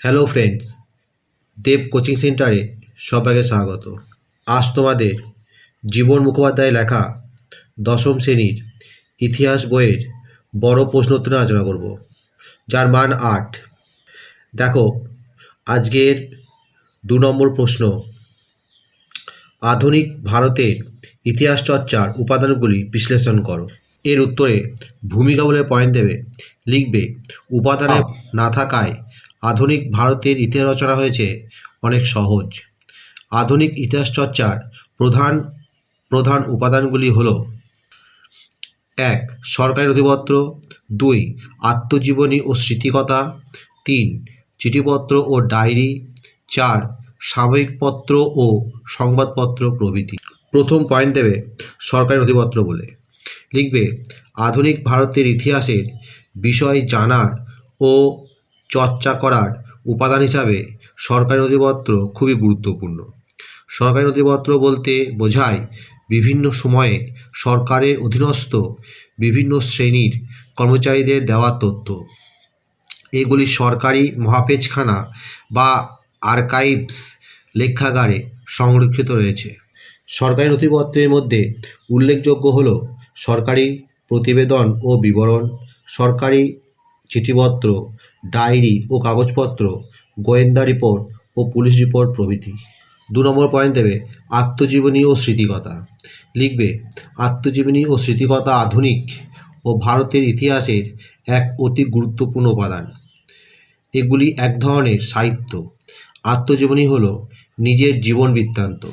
Hello friends দেব coaching সেন্টারে সবাইকে স্বাগত। আজ তোমাদের জীবন মুখোপাধ্যায় লেখা দশম শ্রেণির ইতিহাস বইয়ের বড় প্রশ্নোত্তর নিয়ে আলোচনা করব, যার মান আট। দেখো, আজকের দু নম্বর প্রশ্ন। আধুনিক ভারতের ইতিহাস চর্চার উপাদানগুলি বিশ্লেষণ করো। এর উত্তরে ভূমিকা বলে পয়েন্ট দেবে, লিখবে, উপাদানে না থাকায় আধুনিক ভারতের ইতিহাস রচনা হয়েছে অনেক সহজ। আধুনিক ইতিহাস চর্চার প্রধান প্রধান উপাদানগুলি হল এক, সরকারি নথিপত্র, দুই, আত্মজীবনী ও স্মৃতিকথা, তিন, চিঠিপত্র ও ডায়েরি, চার, সাময়িক পত্র ও সংবাদপত্র প্রভৃতি। প্রথম পয়েন্ট দেবে সরকারি নথিপত্র বলে। লিখবে, আধুনিক ভারতের ইতিহাসের বিষয় জানার ও চর্চা করার উপাদান হিসাবে সরকারি নথিপত্র খুবই গুরুত্বপূর্ণ। সরকারি নথিপত্র বলতে বোঝায় বিভিন্ন সময়ে সরকারের অধীনস্থ বিভিন্ন শ্রেণির কর্মচারীদের দেওয়া তথ্য। এগুলি সরকারি মহাপেজখানা বা আর্কাইভস লেখাগারে সংরক্ষিত রয়েছে। সরকারি নথিপত্রের মধ্যে উল্লেখযোগ্য হল সরকারি প্রতিবেদন ও বিবরণ, সরকারি চিঠিপত্র, ডায়েরি ও কাগজপত্র, গোয়েন্দা রিপোর্ট ও পুলিশ রিপোর্ট প্রভৃতি। দু নম্বর পয়েন্ট দেবে, আত্মজীবনী ও স্মৃতিকথা। লিখবে, আত্মজীবনী ও স্মৃতিকথা আধুনিক ও ভারতের ইতিহাসের এক অতি গুরুত্বপূর্ণ উপাদান। এগুলি এক ধরনের সাহিত্য। আত্মজীবনী হল নিজের জীবন বৃত্তান্ত।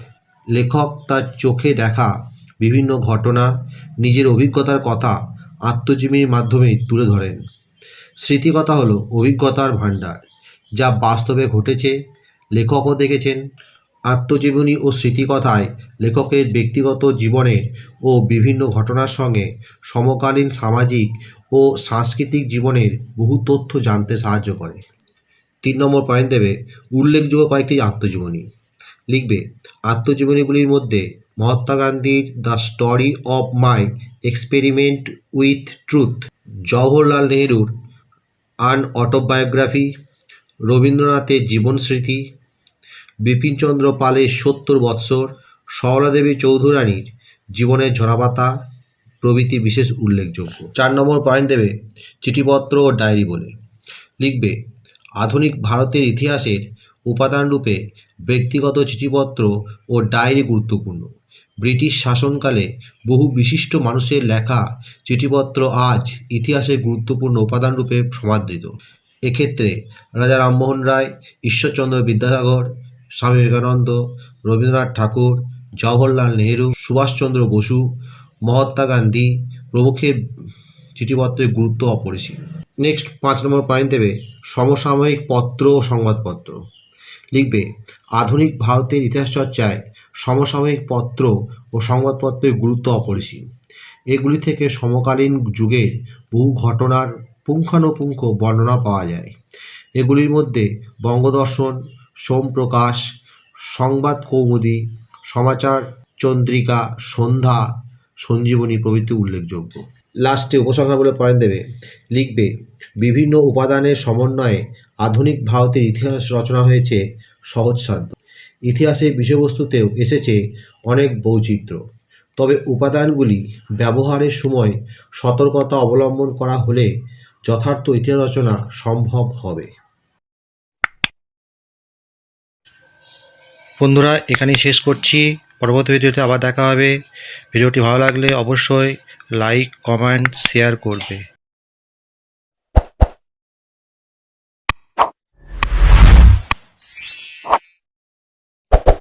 লেখক তার চোখে দেখা বিভিন্ন ঘটনা, নিজের অভিজ্ঞতার কথা আত্মজীবনীর মাধ্যমে তুলে ধরেন। স্মৃতিকথা হলো অভিজ্ঞতার ভাণ্ডার, যা বাস্তবে ঘটেছে, লেখকও দেখেছেন। আত্মজীবনী ও স্মৃতিকথায় লেখকের ব্যক্তিগত জীবনের ও বিভিন্ন ঘটনার সঙ্গে সমকালীন সামাজিক ও সাংস্কৃতিক জীবনের বহু তথ্য জানতে সাহায্য করে। তিন নম্বর পয়েন্ট দেবে উল্লেখযোগ্য কয়েকটি আত্মজীবনী। লিখবে, আত্মজীবনীগুলির মধ্যে মহাত্মা গান্ধীর the story of my experiment with truth, Jawaharlal নেহরুর an autobiography, রবীন্দ্রনাথের জীবন স্মৃতি বিপিনচন্দ্র পালের সত্তর বৎসর সরলাদেবী চৌধুরানীর জীবনের ঝরাপাতা প্রভৃতি বিশেষ উল্লেখযোগ্য। চার নম্বর পয়েন্ট দেবে চিঠিপত্র ও ডায়েরি বলে। লিখবে, আধুনিক ভারতের ইতিহাসের উপাদানরূপে ব্যক্তিগত চিঠিপত্র ও ডায়েরি গুরুত্বপূর্ণ। ব্রিটিশ শাসনকালে বহু বিশিষ্ট মানুষের লেখা চিঠিপত্র আজ ইতিহাসে গুরুত্বপূর্ণ উপাদানরূপে সমাদৃত। এক্ষেত্রে রাজা রামমোহন রায়, ঈশ্বরচন্দ্র বিদ্যাসাগর, স্বামী বিবেকানন্দ, রবীন্দ্রনাথ ঠাকুর, জওহরলাল নেহেরু, সুভাষচন্দ্র বসু, মহাত্মা গান্ধী প্রমুখের চিঠিপত্রের গুরুত্ব অপরিসীম। নেক্সট পাঁচ নম্বর পয়েন্ট দেবে সমসাময়িক পত্র ও সংবাদপত্র। লিখবে, আধুনিক ভারতের ইতিহাস চর্চায় সমসাময়িক পত্র ও সংবাদপত্রের গুরুত্ব অপরিসীম। এগুলি থেকে সমকালীন যুগের বহু ঘটনার পুঙ্খানুপুঙ্খ বর্ণনা পাওয়া যায়। এগুলির মধ্যে বঙ্গদর্শন, সোমপ্রকাশ, সংবাদ কৌমুদী, সমাচার চন্দ্রিকা, সন্ধ্যা, সঞ্জীবনী প্রভৃতি উল্লেখযোগ্য। লাস্টে উপসংহার বলে পয়েন্ট দেবে। লিখবে, বিভিন্ন উপাদানের সমন্বয়ে আধুনিক ভারতের ইতিহাস রচনা হয়েছে সহজসাধ্য ইতিহাসের বিষয়বস্তুতেও এসেছে অনেক বৈচিত্র্য। তবে উপাদানগুলি ব্যবহারের সময় সতর্কতা অবলম্বন করা হলে যথার্থ ইতিহাস রচনা সম্ভব হবে। বন্ধুরা, এখানেই শেষ করছি। পরবর্তী ভিডিওতে আবার দেখা হবে। ভিডিওটি ভালো লাগলে অবশ্যই লাইক, কমেন্ট, শেয়ার করবে।